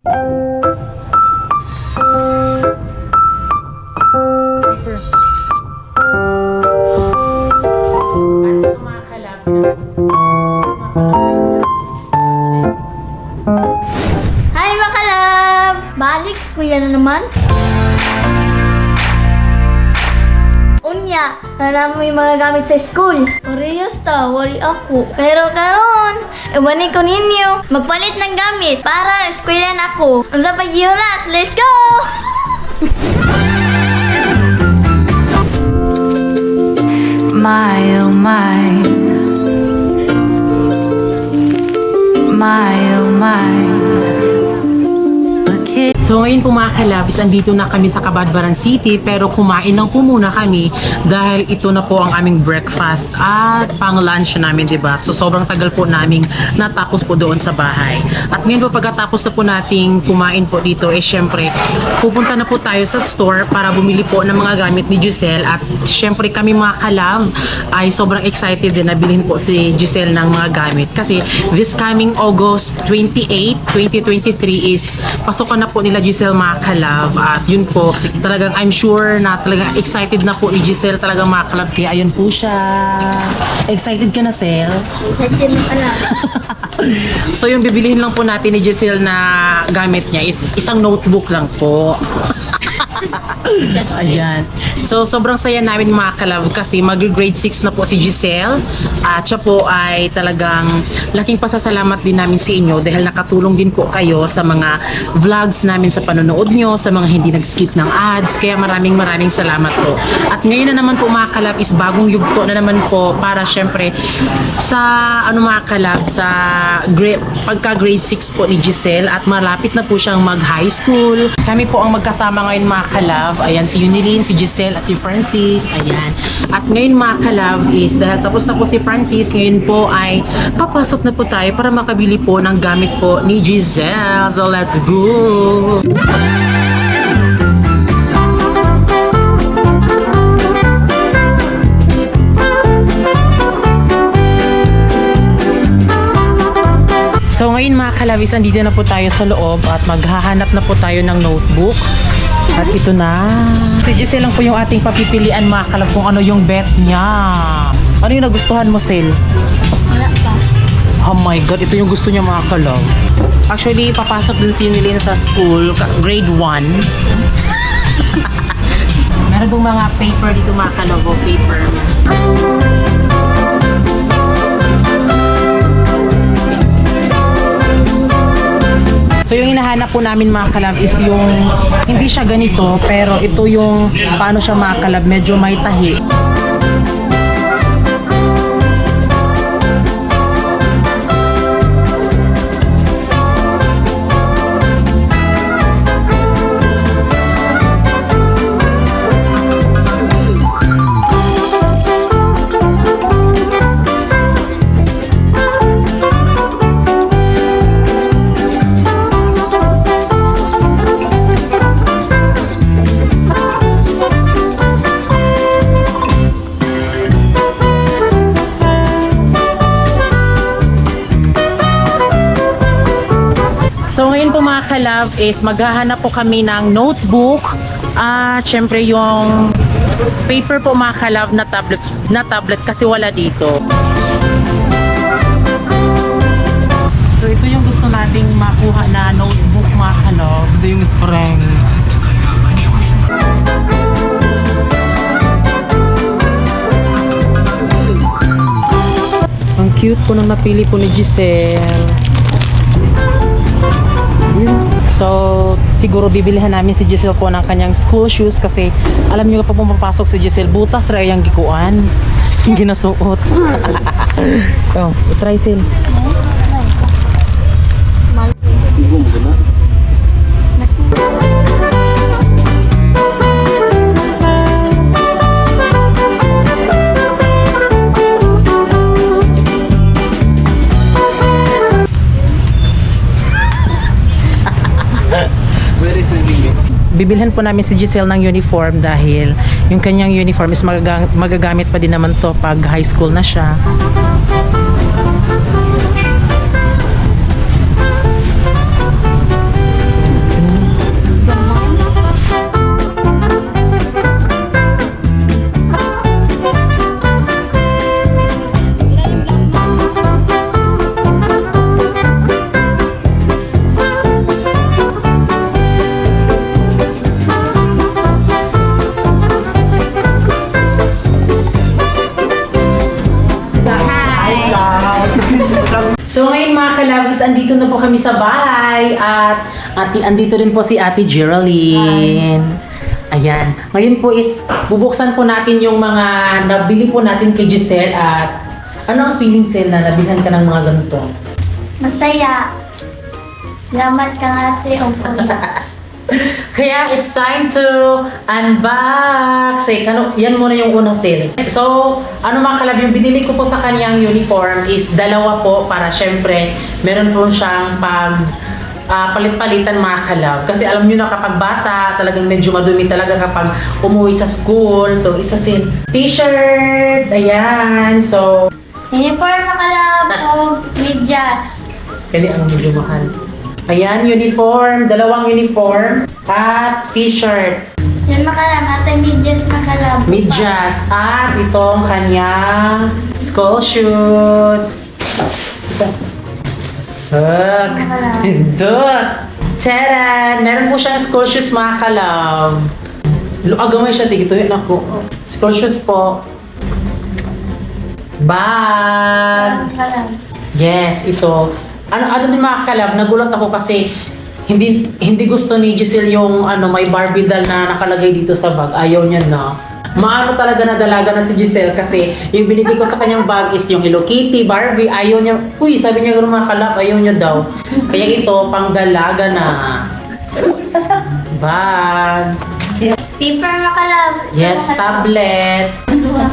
Hi mga kalab! Balik, kuya na naman. Unya, marami yung mga gamit sa school. Parehas ta, wari ako. Pero karon, iwanin ko ninyo. Magpalit ng gamit para eskwelan ako. Unsa pa giulat? Let's go! My So ngayon po mga kalabs, andito na kami sa Kabadbaran City pero kumain lang po muna kami dahil ito na po ang aming breakfast at pang lunch namin, di ba? So sobrang tagal po naming natapos po doon sa bahay. At ngayon po pagkatapos na po nating kumain po dito, eh syempre pupunta na po tayo sa store para bumili po ng mga gamit ni Giselle at syempre kami mga kalab ay sobrang excited din na bilhin po si Giselle ng mga gamit kasi this coming August 28, 2023 is pasukan na po nila Giselle mga kalab at yun po talagang I'm sure na talagang excited na po ni Giselle talagang mga kalab kaya ayun po siya excited ka na Sel? Excited na pala. So yung bibilihin lang po natin ni Giselle na gamit niya is isang notebook lang po. Ayan. So, sobrang saya namin mga kalab kasi mag-grade 6 na po si Giselle. At siya po ay talagang laking pasasalamat din namin sa inyo dahil nakatulong din po kayo sa mga vlogs namin sa panonood nyo, sa mga hindi nag-skip ng ads. Kaya maraming maraming salamat po. At ngayon na naman po mga kalab is bagong yugto na naman po para syempre sa ano mga kalab sa grade, pagka grade 6 po ni Giselle at malapit na po siyang mag high school. Kami po ang magkasama ngayon mga kalab. Ayan si Unilyn, si Giselle at si Francis. Ayan. At ngayon mga kalab is dahil tapos na po si Francis, ngayon po ay papasok na po tayo para makabili po ng gamit po ni Giselle. So let's go! So ngayon mga kalabis, andito na po tayo sa loob at maghahanap na po tayo ng notebook. At ito na. Si Giselle lang po yung ating papipilian mga kalab kung ano yung bet niya. Ano yung nagustuhan mo, Sel? Wala pa. Oh my God, ito yung gusto niya mga kalab. Actually, papasok din si Nilin sa school, grade 1. Meron dong mga paper dito mga kalab, paper. So yung hinahanap po namin mga kalab is yung hindi siya ganito pero ito yung paano siya mga kalab medyo may tahi. Kalab is maghahanap po kami ng notebook at syempre yung paper po mga kalab na tablet, na tablet kasi wala dito. So ito yung gusto nating makuha na notebook mga kalab. Ito yung spring. Ang cute po nang napili po ni Giselle. So, siguro bibilihan namin si Giselle po ng kanyang school shoes kasi alam niyo kapag pumapasok si Giselle, butas rin yung gikuan. Yung ginasuot. oh, try Sil. Bibilhan po namin si Giselle ng uniform dahil yung kanyang uniform is magaga- magagamit pa din naman to pag high school na siya. At ati, andito rin po si Ate Geraldine. Ayan. Ngayon po is bubuksan po natin yung mga nabili po natin kay Giselle at ano ang feeling Sel na nabilhan ka ng mga ganito? Masaya. Salamat ka ate o Kaya it's time to unbox. Eh, ano, yan muna yung unang sale. So, ano mga kalab, yung binili ko po sa kaniyang uniform is dalawa po para syempre meron po siyang pag ah, palit-palitan mga kalab. Kasi alam nyo na kapag bata, talagang medyo madumi talaga kapag umuwi sa school. So, isa sin t-shirt. Ayan. So, Uniform makalab o medyas. Kali ang medyo mahal. Ayan, uniform. Dalawang uniform. At t-shirt. Yan makalab, ate medyas makalab. Medyas. At itong kanyang school shoes. Hug. Hindot. Tada! Meron po siyang school shoes mga kalab. Agamay siya, tigito yun ako. School shoes po. Bag. Yes, ito. Ano ano din mga kalab, nagulat ako kasi hindi hindi gusto ni Giselle yung ano may Barbie doll na nakalagay dito sa bag. Ayaw niya na. Maano talaga na dalaga na si Giselle kasi yung binigay ko sa kanyang bag is yung Hello Kitty, Barbie, ayaw niya. Uy, sabi niya gano'n mga kalab, ayaw niya daw. Kaya ito, pang dalaga na. Bag. Paper makalab. Yes, tablet.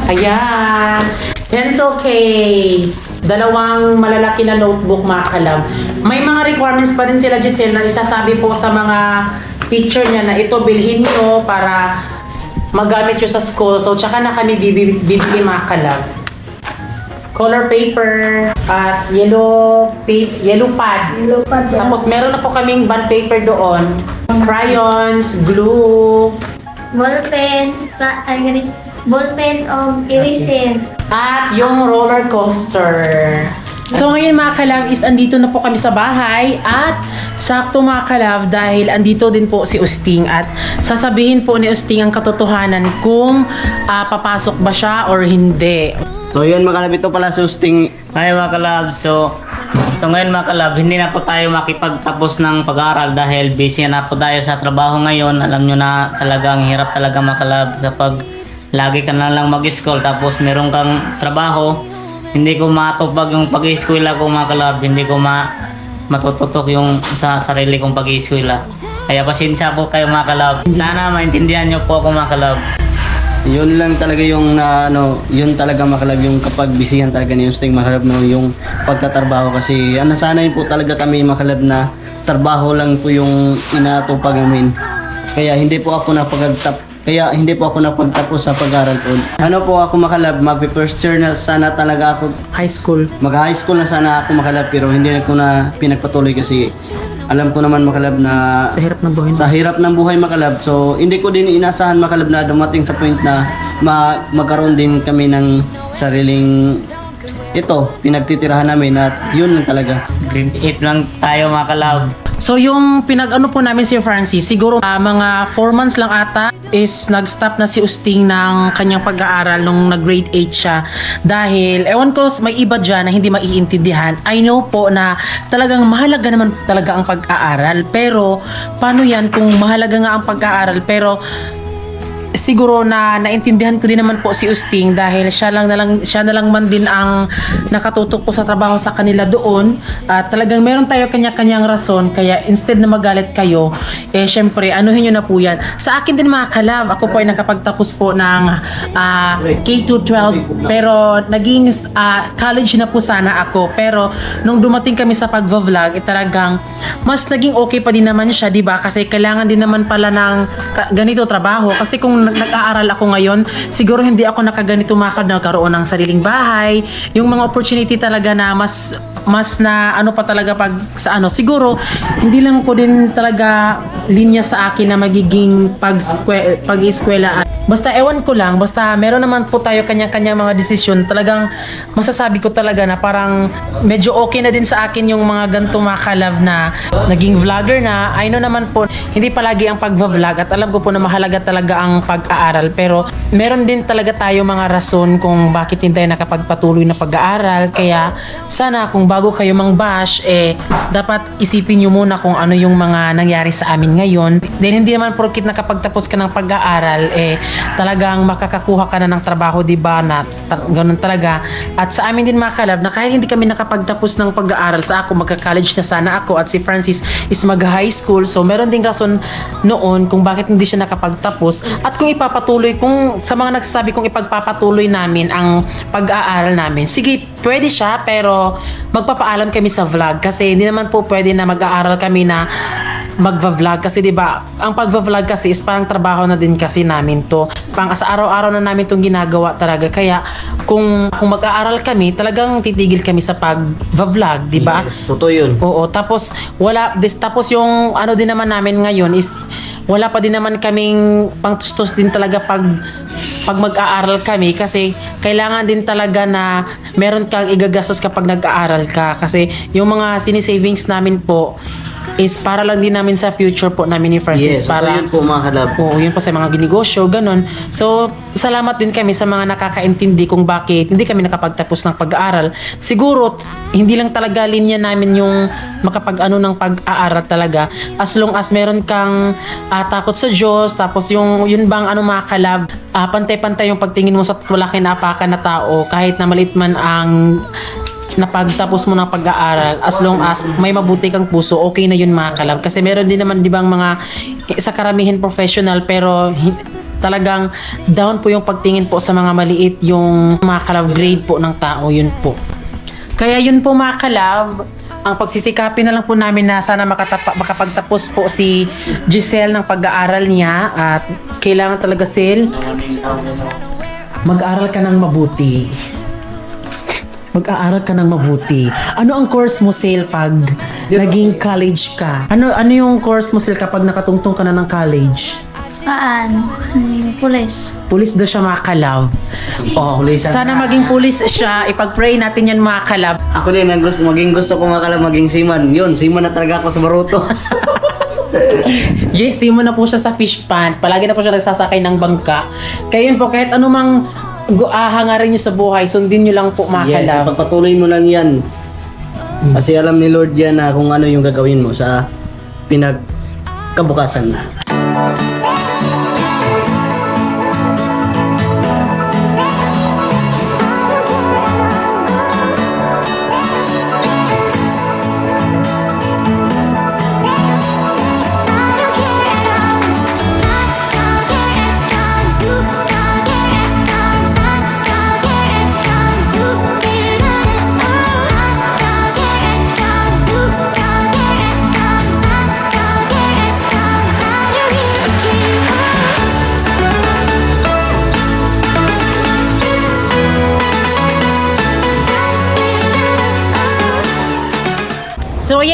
Ayan. Pencil case. Dalawang malalaki na notebook mga kalab. May mga requirements pa din sila Giselle na isasabi po sa mga teacher niya na ito bilhin nyo para magamit nyo sa school. So, tsaka na kami bibili, bibili mga kalab. Color paper at yellow pa- yellow pad. Lupad Tapos meron na po kaming bond paper doon. Crayons, glue, Ballpen, pa, ay, ganit, ballpen o eraser. At yung roller coaster. So ngayon mga kalab is andito na po kami sa bahay at sakto mga kalab dahil andito din po si Usting at sasabihin po ni Usting ang katotohanan kung ah, papasok ba siya or hindi. So yun mga kalab, ito pala si Usting. Hi mga kalab, so, so ngayon mga kalab, hindi na po tayo makipagtapos ng pag-aaral dahil busy na po tayo sa trabaho ngayon. Alam nyo na talagang hirap talaga mga kalab kapag lagi ka na lang mag-school tapos meron kang trabaho. Hindi ko matupag yung pag-eskwela ko mga kalab, hindi ko ma matututok yung sa sarili kong pag-eskwela. Kaya pasensya po kayo mga kalab. Sana maintindihan nyo po ako mga kalab. Yun lang talaga yung na ano, yun talaga makalab yung kapag bisihan talaga ni Usting makalab no yung pagtatrabaho kasi ano nasanay po talaga kami makalab na trabaho lang po yung inatupag namin. Kaya hindi po ako napagtap kaya hindi po ako napagtapos sa pag-aaral ko. Ano po ako makalab, mag-first year na sana talaga ako High school. mag-high school na sana ako makalab pero hindi na ko na pinagpatuloy kasi alam ko naman makalab na Sa hirap ng buhay. sa hirap ng buhay makalab. So, hindi ko din inasahan makalab na dumating sa point na ma- magkaroon din kami ng sariling ito, pinagtitirahan namin at yun lang talaga. Grade 8 lang tayo mga kalab. So yung pinag-ano po namin si Francis, siguro ah, mga 4 months lang ata is nag-stop na si Usting ng kanyang pag-aaral nung nag-grade 8 siya. Dahil, ewan ko, may iba dyan na hindi maiintindihan. I know po na talagang mahalaga naman talaga ang pag-aaral. Pero, paano yan kung mahalaga nga ang pag-aaral pero siguro na naintindihan ko din naman po si Usting dahil siya lang na lang siya na lang man din ang nakatutok po sa trabaho sa kanila doon. At talagang meron tayo kanya-kanyang rason kaya instead na magalit kayo eh syempre anuhin niyo na po yan. Sa akin din mga kalab ako po ay nakapagtapos po ng ah, K-12 pero naging ah, college na po sana ako. Pero nung dumating kami sa pagva-vlog eh, talagang mas naging okay pa din naman siya di ba? Kasi kailangan din naman pala ng ganito trabaho. Kasi kung nag- nag-aaral ako ngayon siguro hindi ako nakaganito maka nagkaroon ng sariling bahay. Yung mga opportunity talaga na mas mas na ano pa talaga pag sa ano siguro hindi lang ko din talaga linya sa akin na magiging pag pag eskwela basta ewan ko lang basta meron naman po tayo kanya-kanya mga desisyon talagang masasabi ko talaga na parang medyo okay na din sa akin yung mga ganito mga na naging vlogger na I know naman po hindi palagi ang pagva-vlog at alam ko po na mahalaga talaga ang pag-aaral. Pero meron din talaga tayo mga rason kung bakit hindi tayo nakapagpatuloy na pag-aaral. Kaya sana kung bago kayo mang bash, eh, dapat isipin nyo muna kung ano yung mga nangyari sa amin ngayon. Then hindi naman porkit nakapagtapos ka ng pag-aaral, eh, talagang makakakuha ka na ng trabaho, di ba, na ta- ganun talaga. At sa amin din mga kalab, na kahit hindi kami nakapagtapos ng pag-aaral, sa ako, magka-college na sana ako at si Francis is mag-high school. So, meron ding rason noon kung bakit hindi siya nakapagtapos. At kung ipapatuloy, kung sa mga nagsasabi kung ipagpapatuloy namin ang pag-aaral namin, sige, pwede siya, pero magpapaalam kami sa vlog kasi hindi naman po pwede na mag-aaral kami na magva-vlog kasi 'di ba ang pagva-vlog kasi is parang trabaho na din kasi namin to. Pang sa araw-araw na namin tong ginagawa talaga. Kaya kung kung mag-aaral kami talagang titigil kami sa pag-vlog 'di ba? Yes, totoo yun. Oo, tapos wala this, tapos yung ano din naman namin ngayon is wala pa din naman kaming pangtustos din talaga pag pag mag-aaral kami kasi kailangan din talaga na meron kang igagastos kapag nag-aaral ka. Kasi yung mga sinisavings namin po is para lang din namin sa future po namin ni Francis Yes, para totoo yun po mga kalab. Oo, yun po sa mga ginegosyo, ganun. So, salamat din kami sa mga nakakaintindi kung bakit hindi kami nakapagtapos ng pag-aaral. Siguro, hindi lang talaga linya namin yung makapag-ano ng pag-aaral talaga. As long as meron kang ah, takot sa Diyos, tapos yung yun bang ano mga kalab, ah, pantay-pantay yung pagtingin mo sa wala kinapakan na tao, kahit na malit man ang napagtapos mo ng pag-aaral as long as may mabuti kang puso okay na yun mga kalab. Kasi meron din naman di bang mga sa karamihan professional pero talagang down po yung pagtingin po sa mga maliit yung mga kalab grade po ng tao yun po. Kaya yun po mga kalab ang pagsisikapin na lang po namin na sana makatapa, makapagtapos po si Giselle ng pag-aaral niya at kailangan talaga Sil mag-aral ka ng mabuti mag-aaral ka ng mabuti. Ano ang course mo, Sil, pag naging college ka? Ano ano yung course mo, Sil, kapag nakatungtong ka na ng college? Yung pulis. Pulis daw siya mga kalab. Oh, sana maging pulis siya. Ipag-pray natin yan mga kalab. Ako din, ang gusto, maging gusto ko mga kalab maging seaman. Yun, seaman na talaga ako sa Baruto. Yes, mo na po siya sa fish pond. Palagi na po siya nagsasakay ng bangka. Kaya yun po, kahit anumang ah, hangarin nyo sa buhay, sundin nyo lang po mga yes, kalab. pagpatuloy mo lang yan. Kasi alam ni Lord yan na kung ano yung gagawin mo sa pinagkabukasan. So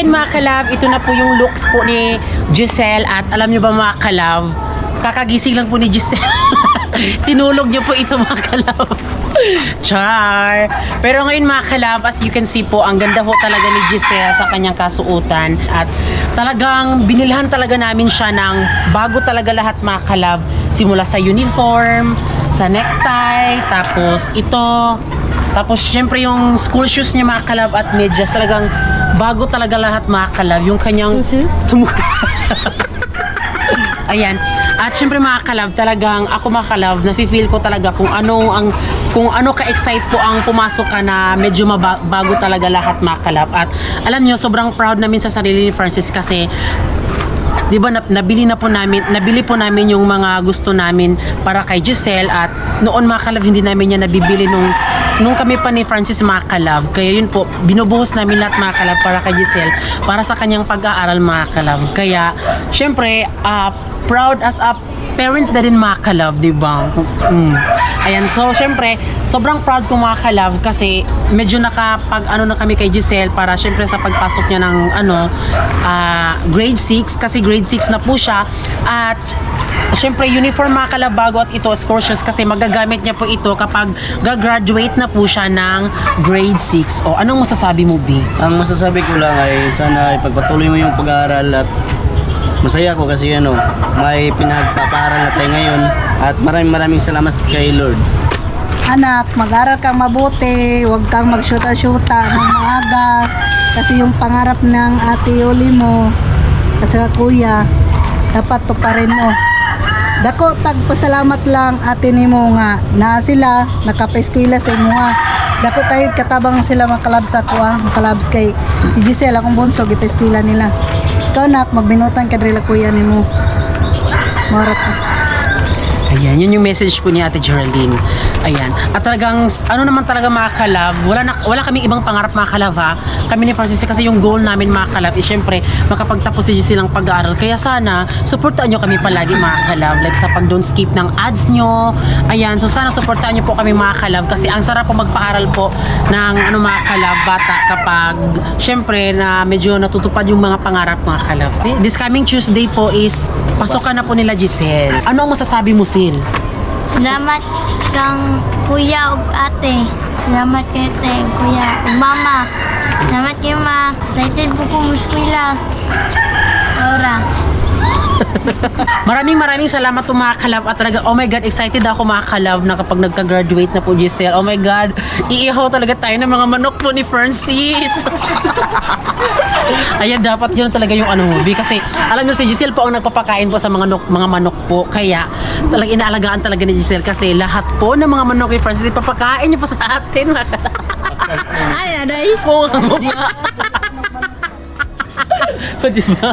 ayan mga kalab, ito na po yung looks po ni Giselle at alam nyo ba mga kalab, kakagising lang po ni Giselle. Tinulog niyo po ito mga kalab. Char! Pero ngayon mga kalab, as you can see po, ang ganda po talaga ni Giselle sa kanyang kasuotan at talagang binilhan talaga namin siya ng bago talaga lahat mga kalab. Simula sa uniform, sa necktie, tapos ito, tapos syempre yung school shoes niya mga kalab at medyas talagang bago talaga lahat mga kalab. Yung kanyang... Sumu- Ayan. At syempre mga kalab, talagang ako mga kalab, nafe-feel ko talaga kung ano ang kung ano ka-excite po ang pumasok ka na medyo maba- bago talaga lahat mga kalab. At alam niyo, sobrang proud namin sa sarili ni Francis kasi 'di ba nab- nabili na po namin nabili po namin yung mga gusto namin para kay Giselle at noon mga kalab hindi namin yan nabibili nung nung kami pa ni Francis mga kaya yun po binubuhos namin lahat mga para kay Giselle para sa kanyang pag-aaral mga kaya syempre ah, proud as a parent na rin mga kalab di ba mm. ayan so syempre sobrang proud ko mga kalab kasi medyo nakapag ano na kami kay Giselle para syempre sa pagpasok niya ng ano ah, grade 6 kasi grade 6 na po siya at syempre uniform mga kalabago at ito scortious kasi magagamit niya po ito kapag gagraduate na po siya ng grade 6 o anong masasabi mo B? Ang masasabi ko lang ay sana ipagpatuloy mo yung pag-aaral at masaya ako kasi ano, may pinagpaparal na tayo ngayon at maraming maraming salamat kay Lord. Anak, mag-aral kang mabuti, huwag kang magsyuta-syuta ng maaga. Kasi yung pangarap ng ate Yoli mo at saka kuya, dapat to pa rin mo. Dako, tagpasalamat lang ate ni mo nga na sila nakapaeskwela sa imo nga. Dako kahit katabang sila makalab sa kuha, makalabs kay Giselle akong bunso, gipaeskwela nila. Ikaw nak, magbinutan ka diri kuya ni mo. Marat. Ayan, yun yung message po ni Ate Geraldine. Ayan. At talagang, ano naman talaga mga kalab, wala, na, wala kaming ibang pangarap mga kalab ha. Kami ni Francis kasi yung goal namin mga kalab is syempre makapagtapos din silang pag-aaral. Kaya sana, supportaan nyo kami palagi mga kalab. Like sa pag don't skip ng ads nyo. Ayan, so sana supportaan nyo po kami mga kalab kasi ang sarap po magpaaral po ng ano mga kalab bata kapag syempre na medyo natutupad yung mga pangarap mga kalab. This coming Tuesday po is pasokan na po nila Giselle. Ano ang masasabi mo, Sil? Salamat kang kuya ug ate. Salamat kay ate, kuya ug mama. Salamat kay ma. Excited po ko mo eskwela. Laura. Maraming maraming salamat po mga kalab at talaga oh my god excited ako mga kalab na kapag nagka-graduate na po Giselle oh my god iihaw talaga tayo ng mga manok po ni Francis Ayan, dapat yun talaga yung ano movie. Kasi, alam niyo si Giselle po ang nagpapakain po sa mga, nok, mga manok po. Kaya, talagang inaalagaan talaga ni Giselle. Kasi lahat po ng mga manok ni Francis, ipapakain niyo po sa atin. Ay, aday. Oo? O, diba?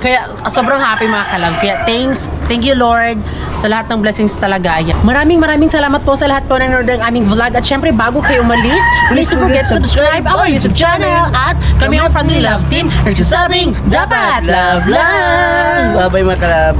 Kaya sobrang happy mga kalab. Kaya thanks, thank you Lord sa lahat ng blessings talaga. Maraming maraming salamat po sa lahat po na nanonood ng aming vlog. At syempre bago kayo umalis, please don't forget to subscribe our YouTube channel at kami ang Family Love Team nagsasabing dapat love lang! Bye-bye mga kalab.